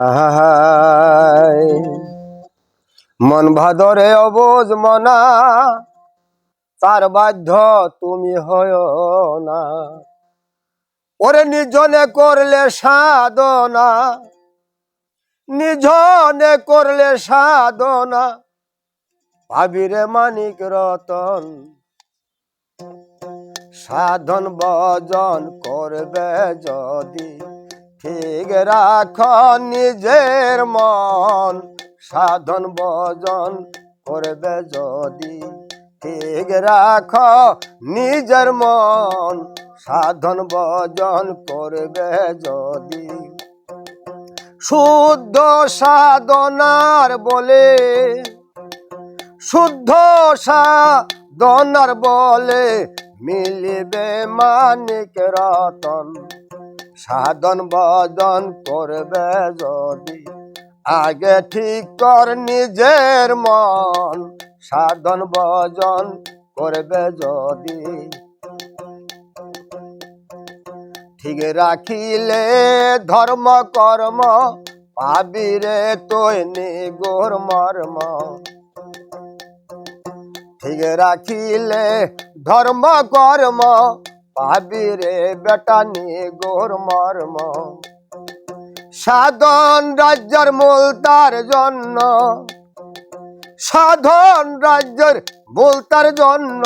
আহাই মন ভাদরে অবুজ মনা, তার বাধ্য তুমি হয় না। ওরে নিজনে করলে সাধনা নিজনে করলে সাধনা, ভাবিরে মানিক রতন। সাধন বজন করবে যদি ঠিক রাখ নিজের মন, সাধন বজন করবে যদি। ঠিক রাখ নিজের মন, সাধন বজন করবে যদি। শুদ্ধ সাধনার বলে, শুদ্ধ সাধনার বলে মিলিবে মানিক রতন। সাধন বদন করবে যদি। আগে ঠিক কর নিজের মন, সাধন বজন করবে যদি। ঠিক রাখিলে ধর্ম কর্ম পাবিরে তোই নিগোর মর্ম। ঠিক রাখিলে ধর্ম কর্ম পাবিরে বেটা গোর মর্ম। সাধন রাজ্যের মূল তার জন্য। সাধন রাজ্যের মূল তার জন্য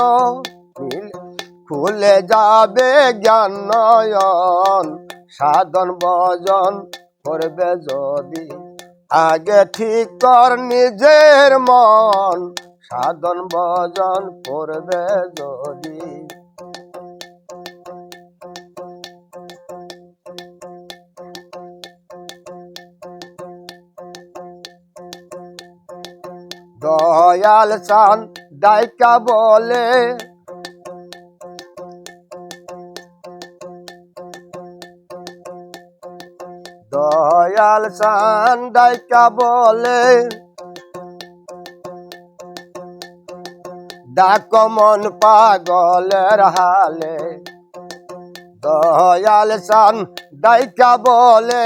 খুলে যাবে জ্ঞান নয়ন। সাধন বজন করবে যদি আগে ঠিক কর নিজের মন। সাধন বজন করবে যদি দয়াল চান দায়িকা বলে। দয়াল চান দায়িকা বলে। ডাক মন পাগলের হালে। দয়াল চান দায়িকা বলে,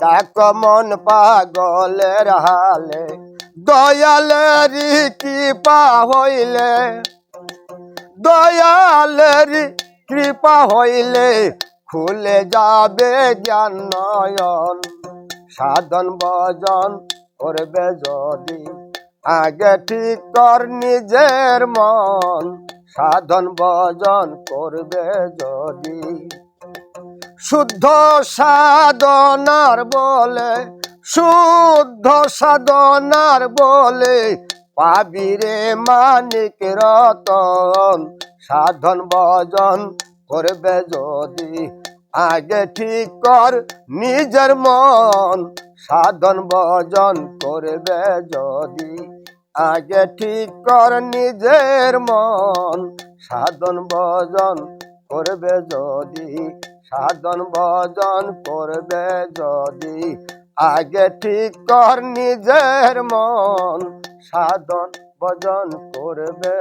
ডাক মন পাগলের হালে। দয়ালেরি কৃপা হইলে, দয়ালেরি কৃপা হইলে খুলে যাবে জ্ঞান নয়ন। সাধন বজন করবে যদি, আগে ঠিক কর নিজের মন। সাধন বজন করবে যদি। শুদ্ধ সাধনার বলে শুদ্ধ সাধনার বলে পাবিরে মানিক রতন। সাধন বজন করবে যদি আগে ঠিক কর নিজের মন। সাধন বজন করবে যদি আগে ঠিক কর নিজের মন। সাধন বজন করবে যদি, সাধন বজন করবে যদি আগে ঠিক কর নিজের মন সাধন ভজন করবে